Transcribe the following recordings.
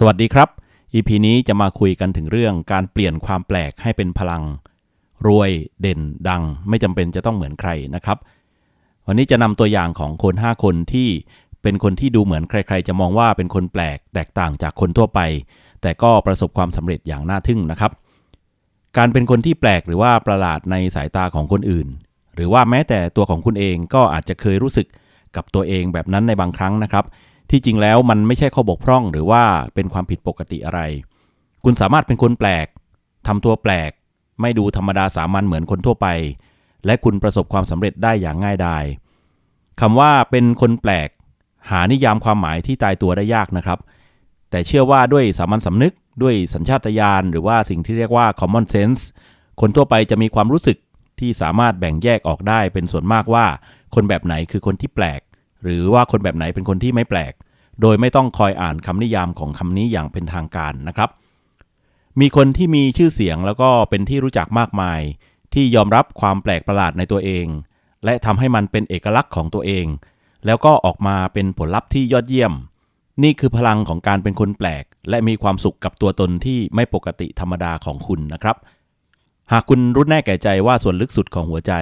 สวัสดีครับ EP นี้จะมาคุยกันถึงเรื่องการเปลี่ยนความแปลกให้เป็นพลัง รวยเด่นดัง ไม่จำเป็นจะต้องเหมือนใครนะครับ วันนี้จะนำตัวอย่างของคน 5 คนที่เป็นคนที่ดูเหมือนใคร ๆ จะมองว่าเป็นคนแปลกแตกต่างจากคนทั่วไป แต่ก็ประสบความสำเร็จอย่างน่าทึ่งนะครับ การเป็นคนที่แปลกหรือว่าประหลาดในสายตาของคนอื่น หรือว่าแม้แต่ตัวของคุณเองก็อาจจะเคยรู้สึกกับตัวเองแบบนั้นในบางครั้งนะครับ ที่จริงแล้วมันไม่ใช่ข้อบกพร่อง หรือว่าเป็นความผิดปกติอะไร คุณสามารถเป็นคนแปลกทำตัวแปลก ไม่ดูธรรมดาสามัญเหมือนคนทั่วไป และคุณประสบความสำเร็จได้อย่างง่ายดายคำว่าเป็นคนแปลก หานิยามความหมายที่ตายตัวได้ยากนะครับ แต่เชื่อว่าด้วยสามัญสำนึกด้วยสัญชาตญาณหรือว่าสิ่งที่เรียกว่า common sense คนทั่วไปจะมีความรู้สึกที่สามารถแบ่งแยกออกได้เป็นส่วนมากว่า คนแบบไหนคือคนที่แปลก หรือว่าคนแบบไหนเป็นคนที่ไม่แปลก โดยไม่ต้องคอยอ่านคำนิยามของคำนี้อย่างเป็นทางการนะครับ มีคนที่มีชื่อเสียงแล้วก็เป็นที่รู้จักมากมาย ที่ยอมรับความแปลกประหลาดในตัวเอง และทำให้มันเป็นเอกลักษณ์ของตัวเอง แล้วก็ออกมาเป็นผลลัพธ์ที่ยอดเยี่ยม นี่คือพลังของการเป็นคนแปลก และมีความสุขกับตัวตนที่ไม่ปกติธรรมดาของคุณนะครับ หากคุณรู้แน่แก่ใจว่าส่วนลึกสุดของหัวใจ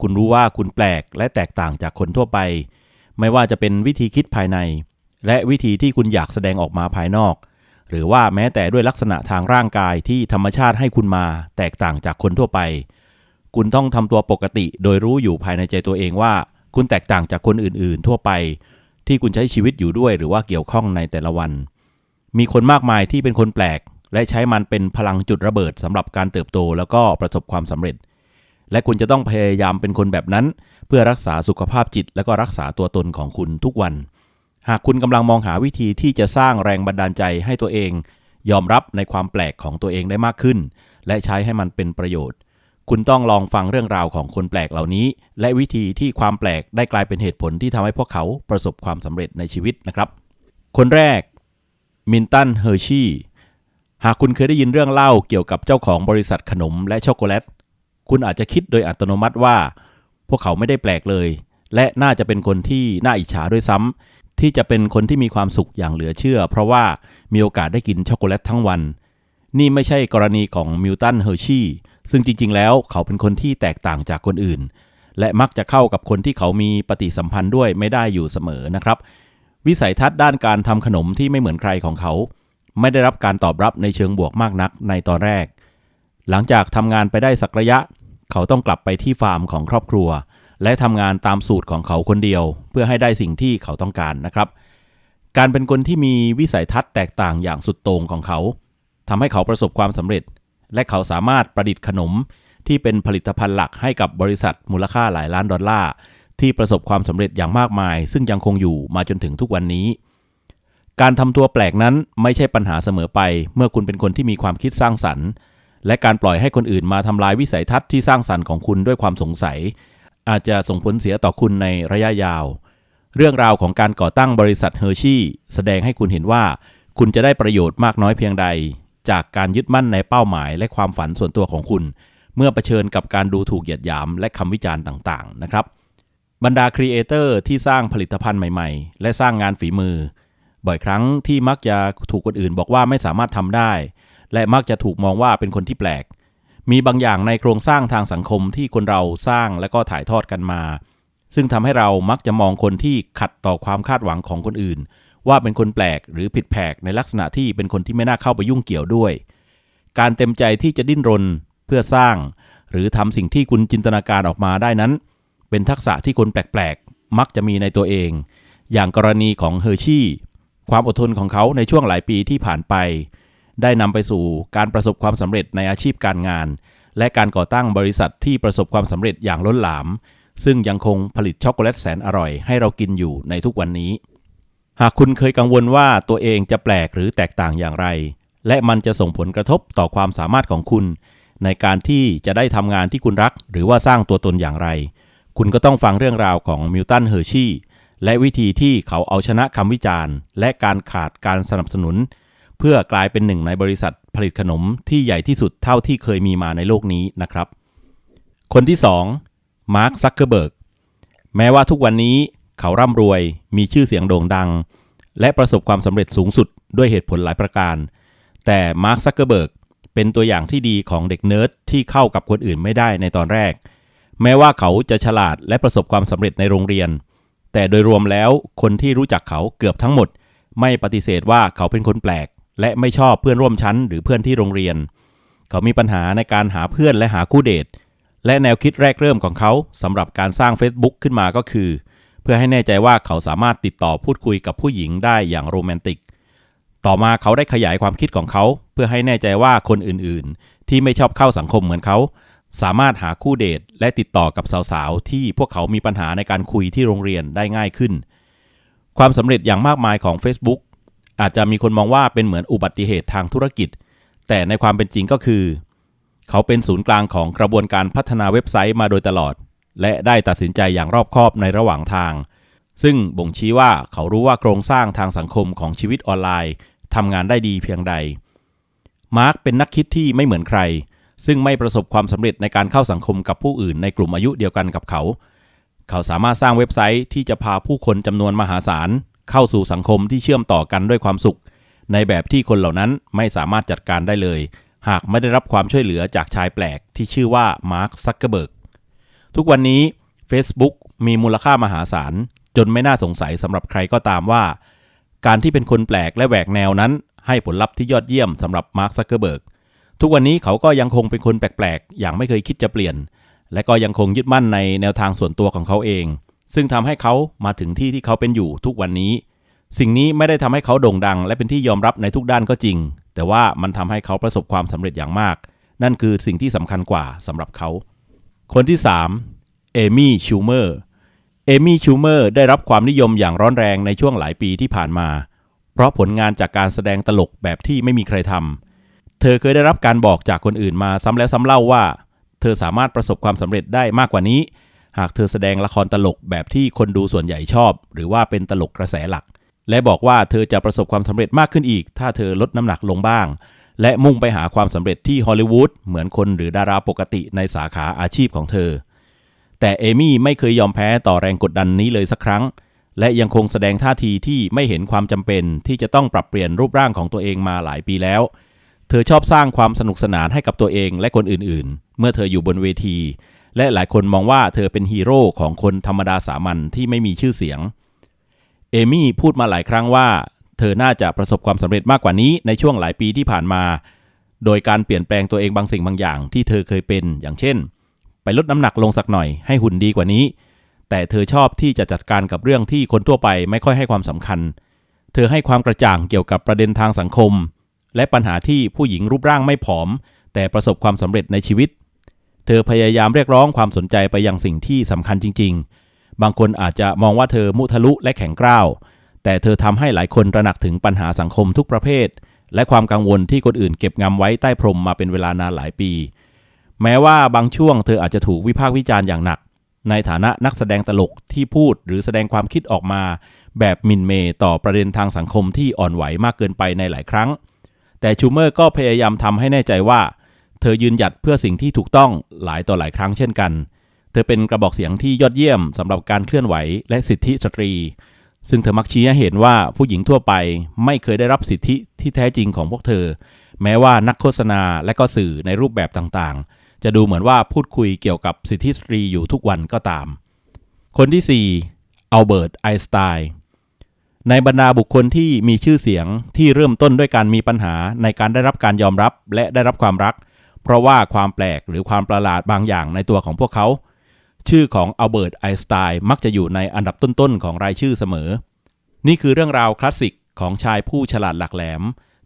คุณรู้ว่าคุณแปลกและแตกต่างจากคนทั่วไป ไม่ว่าจะเป็นวิธีคิดภายใน และวิธีที่คุณอยากแสดงออกมาภายนอก หรือว่าแม้แต่ด้วยลักษณะทางร่างกายที่ธรรมชาติให้คุณมาแตกต่างจากคนทั่วไป คุณต้องทำตัวปกติโดยรู้อยู่ภายในใจตัวเองว่า คุณแตกต่างจากคนอื่น ๆ ทั่วไป ที่คุณใช้ชีวิตอยู่ด้วยหรือว่าเกี่ยวข้องในแต่ละวัน มีคนมากมายที่เป็นคนแปลก และใช้มันเป็นพลังจุดระเบิดสำหรับการเติบโตแล้วก็ประสบความสำเร็จ และคุณจะต้องพยายามเป็นคนแบบนั้น เพื่อรักษาสุขภาพจิต และก็รักษาตัวตนของคุณทุกวัน หากคุณกำลังมองหาวิธีที่จะสร้างแรงบันดาลใจให้ตัวเอง ยอมรับในความแปลกของตัวเองได้มากขึ้น และใช้ให้มันเป็นประโยชน์ คุณต้องลองฟังเรื่องราวของคนแปลกเหล่านี้ และวิธีที่ความแปลกได้กลายเป็นเหตุผลที่ทำให้พวกเขาประสบความสำเร็จในชีวิตนะครับ คนแรกมินตันเฮอร์ชีหากคุณเคยได้ยินเรื่องเล่าเกี่ยวกับเจ้าของบริษัทขนมและช็อกโกแลต คุณอาจจะคิดโดยอัตโนมัติว่า พวกเขาไม่ได้แปลกเลย และน่าจะเป็นคนที่น่าอิจฉาด้วยซ้ำที่จะเป็นคนที่มีความสุขอย่างเหลือเชื่อ เพราะว่ามีโอกาสได้กินช็อกโกแลตทั้งวัน นี่ไม่ใช่กรณีของมิลตันเฮอร์ชีซึ่งจริง ๆ แล้วเขาเป็นคนที่แตกต่างจากคนอื่น และมักจะเข้ากับคนที่เขามีปฏิสัมพันธ์ด้วยไม่ได้อยู่เสมอนะครับ วิสัยทัศน์ด้านการทำขนมที่ไม่เหมือนใครของเขา ไม่ได้รับการตอบรับในเชิงบวกมากนักในตอนแรก หลังจากทำงานไปได้สักระยะ เขาต้องกลับไปที่ฟาร์มของครอบครัว และทำงานตามสูตรของเขาคนเดียว เพื่อให้ได้สิ่งที่เขาต้องการนะครับ การเป็นคนที่มีวิสัยทัศน์แตกต่างอย่างสุดโต่งของเขาทำให้เขาประสบความสำเร็จ และเขาสามารถประดิษฐ์ขนมที่เป็นผลิตภัณฑ์หลักให้กับบริษัทมูลค่าหลายล้านดอลลาร์ที่ประสบความสำเร็จอย่างมากมาย ซึ่งยังคงอยู่มาจนถึงทุกวันนี้ การทำตัวแปลกนั้นไม่ใช่ปัญหาเสมอไป เมื่อคุณเป็นคนที่มีความคิดสร้างสรรค์ และการปล่อยให้คนอื่นมาทำลายวิสัยทัศน์ที่สร้างสรรค์ของคุณด้วยความสงสัย อาจจะส่งผลเสียต่อคุณในระยะยาว เรื่องราวของการก่อตั้งบริษัทเฮอร์ชี่แสดงให้คุณเห็นว่า คุณจะได้ประโยชน์มากน้อยเพียงใด จากการยึดมั่นในเป้าหมายและความฝันส่วนตัวของคุณ เมื่อเผชิญกับการดูถูกเหยียดหยามและคำวิจารณ์ต่างๆ นะครับบรรดาครีเอเตอร์ที่สร้างผลิตภัณฑ์ใหม่ๆ และสร้างงานฝีมือ บ่อยครั้งที่มักจะถูกคนอื่นบอกว่าไม่สามารถทำได้ และมักจะถูกมองว่าเป็นคนที่แปลก มีบางอย่างในโครงสร้างทางสังคมที่คนเราสร้างและก็ถ่ายทอดกันมา ซึ่งทำให้เรามักจะมองคนที่ขัดต่อความคาดหวังของคนอื่น ว่าเป็นคนแปลกหรือผิดแผกในลักษณะที่เป็นคนที่ไม่น่าเข้าไปยุ่งเกี่ยวด้วย การเต็มใจที่จะดิ้นรนเพื่อสร้าง หรือทำสิ่งที่คุณจินตนาการออกมาได้นั้น เป็นทักษะที่คนแปลกๆ มักจะมีในตัวเอง อย่างกรณีของเฮอร์ชี่ความอดทนของเขาในช่วงหลายปีที่ผ่านไป ได้นำไปสู่การประสบความสำเร็จในอาชีพการงาน และการก่อตั้งบริษัทที่ประสบความสำเร็จอย่างล้นหลาม ซึ่งยังคงผลิตช็อกโกแลตแสนอร่อยให้เรากินอยู่ในทุกวันนี้ หากคุณเคยกังวลว่าตัวเองจะแปลกหรือแตกต่างอย่างไร และมันจะส่งผลกระทบต่อความสามารถของคุณ ในการที่จะได้ทำงานที่คุณรัก หรือว่าสร้างตัวตนอย่างไร คุณก็ต้องฟังเรื่องราวของมิลตันเฮอร์ชีและวิธีที่เขาเอาชนะคำวิจารณ์ และการขาดการสนับสนุน เพื่อกลายเป็นหนึ่งในบริษัทผลิตขนมที่ใหญ่ที่สุดเท่าที่เคยมีมาในโลกนี้นะครับ คนที่ 2 มาร์คซักเคอร์เบิร์กแม้ว่าทุกวันนี้เขาร่ำรวยมีชื่อเสียงโด่งดัง และประสบความสำเร็จสูงสุดด้วยเหตุผลหลายประการ แต่มาร์คซักเกอร์เบิร์กเป็นตัวอย่างที่ดีของเด็กเนิร์ดที่เข้ากับคนอื่นไม่ได้ในตอนแรก แม้ว่าเขาจะฉลาดและประสบความสำเร็จในโรงเรียน แต่โดยรวมแล้วคนที่รู้จักเขาเกือบทั้งหมด ไม่ปฏิเสธว่าเขาเป็นคนแปลก และไม่ชอบเพื่อนร่วมชั้น หรือเพื่อนที่โรงเรียน เขามีปัญหาในการหาเพื่อนและหาคู่เดท และแนวคิดแรกเริ่มของเขาสำหรับการสร้าง Facebook ขึ้นมาก็คือ เพื่อให้แน่ใจว่าเขาสามารถติดต่อพูดคุยกับผู้หญิงได้อย่างโรแมนติก ต่อมาเขาได้ขยายความคิดของเขา เพื่อให้แน่ใจว่าคนอื่นๆ ที่ไม่ชอบเข้าสังคมเหมือนเขาสามารถหาคู่เดทและติดต่อกับสาวๆ ที่พวกเขามีปัญหาในการคุยที่โรงเรียนได้ง่ายขึ้น ความสำเร็จอย่างมากมายของ Facebook อาจจะมีคนมองว่าเป็นเหมือนอุบัติเหตุทางธุรกิจ แต่ในความเป็นจริงก็คือ เขาเป็นศูนย์กลางของกระบวนการพัฒนาเว็บไซต์มาโดยตลอด และได้ตัดสินใจอย่างรอบคอบในระหว่างทาง ซึ่งบ่งชี้ว่าเขารู้ว่าโครงสร้างทางสังคมของชีวิตออนไลน์ทำงานได้ดีเพียงใด มาร์กเป็นนักคิดที่ไม่เหมือนใคร ซึ่งไม่ประสบความสำเร็จในการเข้าสังคมกับผู้อื่นในกลุ่มอายุเดียวกันกับเขา เขาสามารถสร้างเว็บไซต์ที่จะพาผู้คนจำนวนมหาศาล เข้าสู่สังคมที่เชื่อมต่อกันด้วยความสุข ในแบบที่คนเหล่านั้นไม่สามารถจัดการได้เลย หากไม่ได้รับความช่วยเหลือจากชายแปลกที่ชื่อว่ามาร์คซักเกอร์เบิร์กทุกวันนี้ Facebook มีมูลค่ามหาศาล จนไม่น่าสงสัยสำหรับใครก็ตามว่า การที่เป็นคนแปลกและแหวกแนวนั้น ให้ผลลัพธ์ที่ยอดเยี่ยมสำหรับมาร์คซักเกอร์เบิร์กทุกวันนี้เขาก็ยังคงเป็นคนแปลกๆ อย่างไม่เคยคิดจะเปลี่ยน และก็ยังคงยึดมั่นในแนวทางส่วนตัวของเขาเอง ซึ่งทำให้เขามาถึงที่ที่เขาเป็นอยู่ทุกวันนี้ สิ่งนี้ไม่ได้ทำให้เขาโด่งดัง และเป็นที่ยอมรับในทุกด้านก็จริง แต่ว่ามันทำให้เขาประสบความสำเร็จอย่างมาก นั่นคือสิ่งที่สำคัญกว่าสำหรับเขา คนที่3เอมี่ชูเมอร์เอมี่ชูเมอร์ได้รับความนิยมอย่างร้อนแรงในช่วงหลายปีที่ผ่านมา เพราะผลงานจากการแสดงตลกแบบที่ไม่มีใครทำเธอเคยได้รับการบอกจากคนอื่นมาซ้ำแล้วซ้ำเล่าว่า เธอสามารถประสบความสำเร็จได้มากกว่านี้ หากเธอแสดงละครตลกแบบที่คนดูส่วนใหญ่ชอบ หรือว่าเป็นตลกกระแสหลัก และบอกว่าเธอจะประสบความสำเร็จมากขึ้นอีก ถ้าเธอลดน้ำหนักลงบ้าง และมุ่งไปหาความสำเร็จที่ฮอลลีวูดเหมือนคนหรือดาราปกติในสาขาอาชีพของเธอ แต่เอมี่ไม่เคยยอมแพ้ต่อแรงกดดันนี้เลยสักครั้ง และยังคงแสดงท่าทีที่ไม่เห็นความจำเป็นที่จะต้องปรับเปลี่ยนรูปร่างของตัวเองมาหลายปีแล้วเธอชอบสร้างความสนุกสนานให้กับตัวเองและคนอื่นๆ เมื่อเธออยู่บนเวที และหลายคนมองว่าเธอเป็นฮีโร่ของคนธรรมดาสามัญที่ไม่มีชื่อเสียง เอมี่พูดมาหลายครั้งว่า เธอน่าจะประสบความสำเร็จมากกว่านี้ในช่วงหลายปีที่ผ่านมา โดยการเปลี่ยนแปลงตัวเองบางสิ่งบางอย่างที่เธอเคยเป็น อย่างเช่น ไปลดน้ำหนักลงสักหน่อยให้หุ่นดีกว่านี้ แต่เธอชอบที่จะจัดการกับเรื่องที่คนทั่วไปไม่ค่อยให้ความสำคัญ เธอให้ความกระจ่างเกี่ยวกับประเด็นทางสังคม และปัญหาที่ผู้หญิงรูปร่างไม่ผอม แต่ประสบความสำเร็จในชีวิต เธอพยายามเรียกร้องความสนใจไปยังสิ่งที่สำคัญจริง ๆ บางคนอาจจะมองว่าเธอมุทะลุและแข็งกร้าว แต่เธอทำให้หลายคนตระหนักถึงปัญหาสังคมทุกประเภท และความกังวลที่คนอื่นเก็บงำไว้ใต้พรมมาเป็นเวลานานหลายปี แม้ว่าบางช่วงเธออาจจะถูกวิพากษ์วิจารณ์อย่างหนัก ในฐานะนักแสดงตลกที่พูดหรือแสดงความคิดออกมา แบบมินเมต่อประเด็นทางสังคมที่อ่อนไหวมากเกินไปในหลายครั้ง แต่ชูเมอร์ก็พยายามทำให้แน่ใจว่า เธอยืนหยัดเพื่อสิ่งที่ถูกต้องหลายต่อหลายครั้งเช่นกัน เธอเป็นกระบอกเสียงที่ยอดเยี่ยมสำหรับการเคลื่อนไหวและสิทธิสตรี ซึ่งเธอมักชี้ให้เห็นว่าผู้หญิงทั่วไปไม่เคยได้รับสิทธิที่แท้จริงของพวกเธอ แม้ว่านักโฆษณาและก็สื่อในรูปแบบต่างๆ จะดูเหมือนว่าพูดคุยเกี่ยวกับสิทธิสตรีอยู่ทุกวันก็ตาม คนที่ 4 อัลเบิร์ต ไอน์สไตน์ในบรรดาบุคคลที่มีชื่อเสียงที่เริ่มต้นด้วยการมีปัญหาในการได้รับการยอมรับและได้รับความรักเพราะว่าความแปลกหรือความประหลาดบางอย่างในตัวของพวกเขา ชื่อของอัลเบิร์ตไอน์สไตน์มักจะอยู่ในอันดับต้นๆของรายชื่อเสมอ นี่คือเรื่องราวคลาสสิกของชายผู้ฉลาดหลักแหลม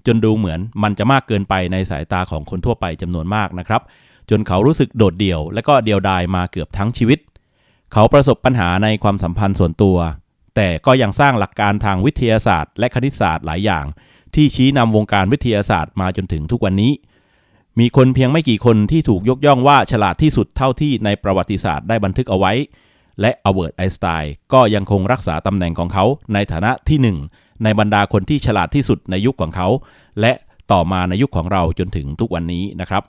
จนดูเหมือนมันจะมากเกินไปในสายตาของคนทั่วไปจำนวนมากนะครับ จนเขารู้สึกโดดเดี่ยว และก็เดียวดายมาเกือบทั้งชีวิต เขาประสบปัญหาในความสัมพันธ์ส่วนตัว แต่ก็ยังสร้างหลักการทางวิทยาศาสตร์ และคณิตศาสตร์หลายอย่าง ที่ชี้นำวงการวิทยาศาสตร์มาจนถึงทุกวันนี้ มีคนเพียงไม่กี่คนที่ถูกยกย่องว่าฉลาดที่สุดเท่าที่ในประวัติศาสตร์ได้บันทึกเอาไว้ และอเบิร์ตไอน์สไตน์ก็ยังคงรักษาตำแหน่งของเขาในฐานะที่หนึ่งในบรรดาคนที่ฉลาดที่สุดในยุคของเขา และต่อมาในยุคของเราจนถึงทุกวันนี้นะครับ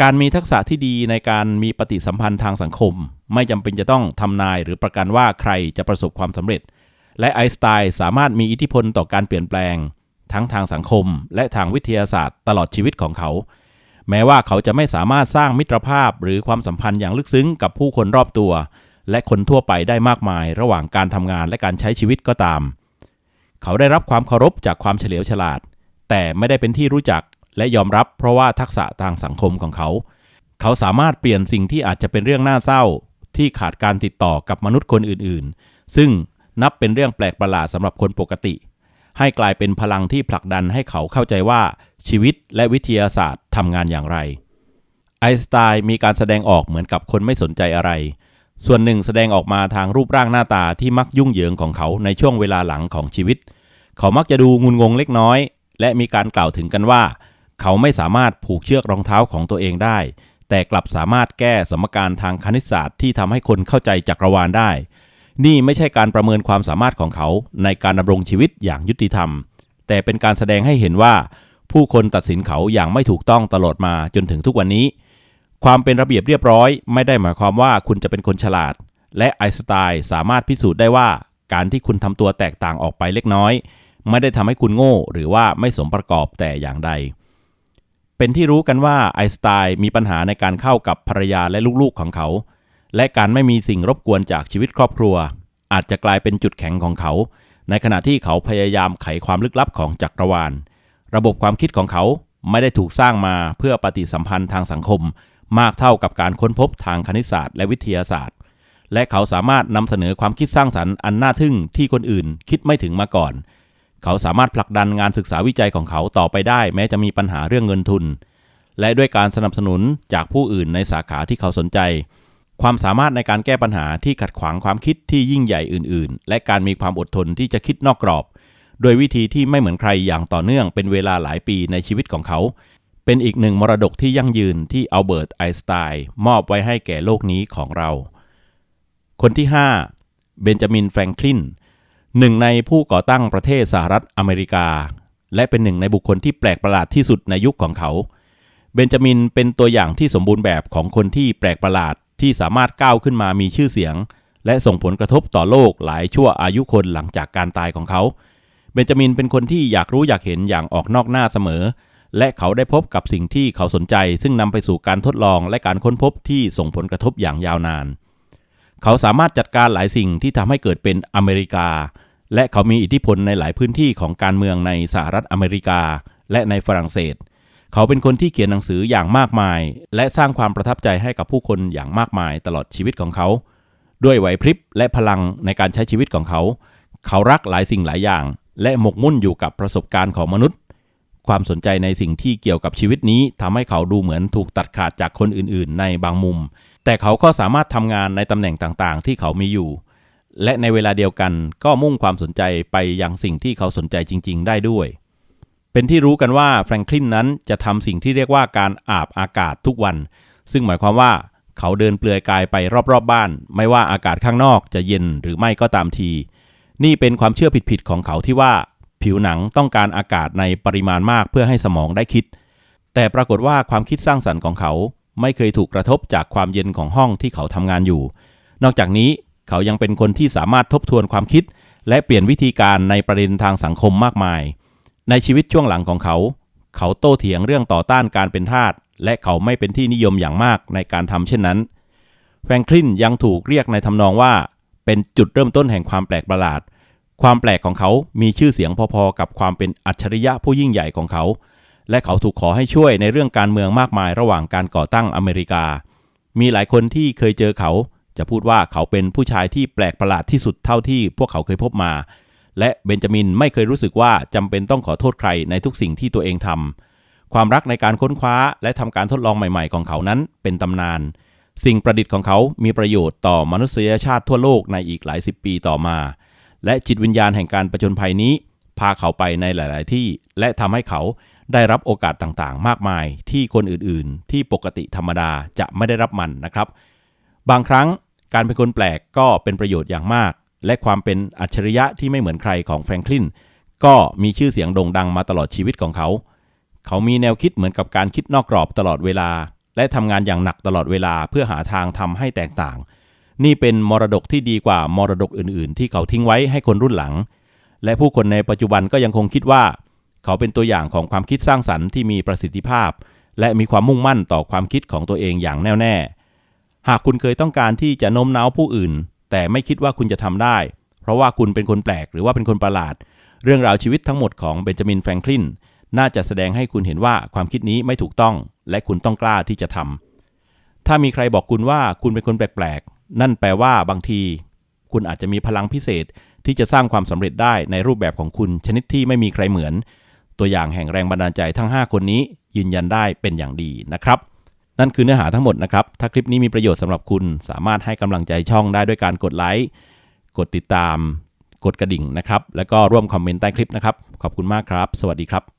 การมีทักษะที่ดีในการมีปฏิสัมพันธ์ทางสังคม ไม่จำเป็นจะต้องทำนายหรือประกันว่าใครจะประสบความสำเร็จ และไอน์สไตน์สามารถมีอิทธิพลต่อการเปลี่ยนแปลง ทั้งทางสังคม และทางวิทยาศาสตร์ตลอดชีวิตของเขา แม้ว่าเขาจะไม่สามารถสร้างมิตรภาพหรือความสัมพันธ์อย่างลึกซึ้งกับผู้คนรอบตัว และคนทั่วไปได้มากมาย ระหว่างการทำงานและการใช้ชีวิตก็ตาม เขาได้รับความเคารพจากความเฉลียวฉลาด แต่ไม่ได้เป็นที่รู้จักและยอมรับเพราะว่าทักษะทางสังคมของเขา เขาสามารถเปลี่ยนสิ่งที่อาจจะเป็นเรื่องน่าเศร้า ที่ขาดการติดต่อกับมนุษย์คนอื่นๆ ซึ่งนับเป็นเรื่องแปลกประหลาดสำหรับคนปกติ ให้กลายเป็นพลังที่ผลักดันให้เขาเข้าใจว่าชีวิตและวิทยาศาสตร์ทำงานอย่างไร ไอสไตน์มีการแสดงออกเหมือนกับคนไม่สนใจอะไร ส่วนหนึ่งแสดงออกมาทางรูปร่างหน้าตาที่มักยุ่งเหยิงของเขาในช่วงเวลาหลังของชีวิต เขามักจะดูงุนงงเล็กน้อย และมีการกล่าวถึงกันว่า เขาไม่สามารถผูกเชือกรองเท้าของตัวเองได้ แต่กลับสามารถแก้สมการทางคณิตศาสตร์ที่ทำให้คนเข้าใจจักรวาลได้ นี่ไม่ใช่การประเมินความสามารถของเขาในการดำรงชีวิตอย่างยุติธรรม แต่เป็นการแสดงให้เห็นว่า ผู้คนตัดสินเขาอย่างไม่ถูกต้องตลอดมาจนถึงทุกวันนี้ ความเป็นระเบียบเรียบร้อย ไม่ได้หมายความว่าคุณจะเป็นคนฉลาด และไอสไตน์สามารถพิสูจน์ได้ว่า การที่คุณทำตัวแตกต่างออกไปเล็กน้อย ไม่ได้ทำให้คุณโง่ หรือว่าไม่สมประกอบแต่อย่างใด เป็นที่รู้กันว่าไอสไตน์มีปัญหาในการเข้ากับภรรยาและลูกๆของเขา และการไม่มีสิ่งรบกวนจากชีวิตครอบครัว อาจจะกลายเป็นจุดแข็งของเขา ในขณะที่เขาพยายามไขความลึกลับของจักรวาล ระบบความคิดของเขาไม่ได้ถูกสร้างมาเพื่อปฏิสัมพันธ์ทางสังคม มากเท่ากับการค้นพบทางคณิตศาสตร์และวิทยาศาสตร์ และเขาสามารถนำเสนอความคิดสร้างสรรค์อันน่าทึ่งที่คนอื่นคิดไม่ถึงมาก่อน เขาสามารถผลักดันงานศึกษาวิจัยของเขาต่อไปได้ แม้จะมีปัญหาเรื่องเงินทุน และด้วยการสนับสนุนจากผู้อื่นในสาขาที่เขาสนใจ ความสามารถในการแก้ปัญหาที่ขัดขวางความคิดที่ยิ่งใหญ่อื่น ๆ และการมีความอดทนที่จะคิดนอกกรอบ โดยวิธีที่ไม่เหมือนใครอย่างต่อเนื่องเป็นเวลาหลายปีในชีวิตของเขา เป็นอีกหนึ่งมรดกที่ยั่งยืนที่อัลเบิร์ตไอน์สไตน์มอบไว้ให้แก่โลกนี้ของเรา คนที่ 5 เบนจามินแฟรงคลินหนึ่งในผู้ก่อตั้งประเทศสหรัฐอเมริกา และเป็นหนึ่งในบุคคลที่แปลกประหลาดที่สุดในยุคของเขา เบนจามินเป็นตัวอย่างที่สมบูรณ์แบบของคนที่แปลกประหลาด ที่สามารถก้าวขึ้นมามีชื่อเสียง และส่งผลกระทบต่อโลกหลายชั่วอายุคนหลังจากการตายของเขา เบนจามินเป็นคนที่อยากรู้อยากเห็นอย่างออกนอกหน้าเสมอ และเขาได้พบกับสิ่งที่เขาสนใจ ซึ่งนำไปสู่การทดลองและการค้นพบที่ส่งผลกระทบอย่างยาวนาน เขาสามารถจัดการหลายสิ่งที่ทำให้เกิดเป็นอเมริกา และเขามีอิทธิพลในหลายพื้นที่ของการเมืองในสหรัฐอเมริกา และในฝรั่งเศสเขาเป็นคนที่เขียนหนังสืออย่างมากมาย และสร้างความประทับใจให้กับผู้คนอย่างมากมายตลอดชีวิตของเขา ด้วยไหวพริบและพลังในการใช้ชีวิตของเขา เขารักหลายสิ่งหลายอย่าง และหมกมุ่นอยู่กับประสบการณ์ของมนุษย์ ความสนใจในสิ่งที่เกี่ยวกับชีวิตนี้ทำให้เขาดูเหมือนถูกตัดขาดจากคนอื่น ๆ ในบางมุม แต่เขาก็สามารถทำงานในตำแหน่งต่าง ๆ ที่เขามีอยู่ และในเวลาเดียวกันก็มุ่งความสนใจไปยังสิ่งที่เขาสนใจจริง ๆ ได้ด้วย เป็นที่รู้กันว่าแฟรงคลินนั้นจะทำสิ่งที่เรียกว่าการอาบอากาศทุกวัน ซึ่งหมายความว่าเขาเดินเปลือยกายไปรอบๆบบ้าน ไม่ว่าอากาศข้างนอกจะเย็นหรือไม่ก็ตามที นี่เป็นความเชื่อผิดๆของเขาที่ว่า ผิวหนังต้องการอากาศในปริมาณมากเพื่อให้สมองได้คิด แต่ปรากฏว่าความคิดสร้างสรรค์ของเขา ไม่เคยถูกกระทบจากความเย็นของห้องที่เขาทำงานอยู่ นอกจากนี้เขายังเป็นคนที่สามารถทบทวนความคิด และเปลี่ยนวิธีการในประเด็นทางสังคมมากมาย ในชีวิตช่วงหลังของเขา เขาโต้เถียงเรื่องต่อต้านการเป็นทาส และเขาไม่เป็นที่นิยมอย่างมากในการทำเช่นนั้น แฟรงคลินยังถูกเรียกในทำนองว่า เป็นจุดเริ่มต้นแห่งความแปลกประหลาด ความแปลกของเขามีชื่อเสียงพอๆ กับความเป็นอัจฉริยะผู้ยิ่งใหญ่ของเขา และเขาถูกขอให้ช่วยในเรื่องการเมืองมากมายระหว่างการก่อตั้งอเมริกา มีหลายคนที่เคยเจอเขา จะพูดว่าเขาเป็นผู้ชายที่แปลกประหลาดที่สุดเท่าที่พวกเขาเคยพบมา และเบนจามินไม่เคยรู้สึกว่าจำเป็นต้องขอโทษใครในทุกสิ่งที่ตัวเองทำความรักในการค้นคว้าและทำการทดลองใหม่ๆของเขานั้นเป็นตำนาน สิ่งประดิษฐ์ของเขามีประโยชน์ต่อมนุษยชาติทั่วโลกในอีกหลายสิบปีต่อมา และจิตวิญญาณแห่งการประจนภัยนี้ พาเขาไปในหลาย ๆ ที่ และทำให้เขาได้รับโอกาสต่างๆ มากมายที่คนอื่นๆ ที่ปกติธรรมดาจะไม่ได้รับมันนะครับ บางครั้งการเป็นคนแปลกก็เป็นประโยชน์อย่างมาก และความเป็นอัจฉริยะที่ไม่เหมือนใครของแฟรงคลินก็มีชื่อเสียงโด่งดังมาตลอดชีวิตของเขา เขามีแนวคิดเหมือนกับการคิดนอกกรอบตลอดเวลา และทำงานอย่างหนักตลอดเวลาเพื่อหาทางทำให้แตกต่าง นี่เป็นมรดกที่ดีกว่ามรดกอื่น ๆ ที่เขาทิ้งไว้ให้คนรุ่นหลัง และผู้คนในปัจจุบันก็ยังคงคิดว่า เขาเป็นตัวอย่างของความคิดสร้างสรรค์ที่มีประสิทธิภาพ และมีความมุ่งมั่นต่อความคิดของตัวเองอย่างแน่วแน่ หากคุณเคยต้องการที่จะโน้มน้าวผู้อื่น แต่ไม่คิดว่าคุณจะทำได้ เพราะว่าคุณเป็นคนแปลกหรือว่าเป็นคนประหลาด เรื่องราวชีวิตทั้งหมดของเบนจามินแฟรงคลินน่าจะแสดงให้คุณเห็นว่าความคิดนี้ไม่ถูกต้อง และคุณต้องกล้าที่จะทำถ้ามีใครบอกคุณว่าคุณเป็นคนแปลกๆ นั่นแปลว่าบางที คุณอาจจะมีพลังพิเศษที่จะสร้างความสำเร็จได้ในรูปแบบของคุณชนิดที่ไม่มีใครเหมือน ตัวอย่างแห่งแรงบันดาลใจทั้ง 5 คนนี้ยืนยันได้เป็นอย่างดีนะครับ นั่นคือเนื้อหาทั้งหมดนะครับ ถ้าคลิปนี้มีประโยชน์สำหรับคุณ สามารถให้กำลังใจช่องได้ด้วยการกดไลค์ กดติดตาม กดกระดิ่งนะครับ แล้วก็ร่วมคอมเมนต์ใต้คลิปนะครับ ขอบคุณมากครับ สวัสดีครับ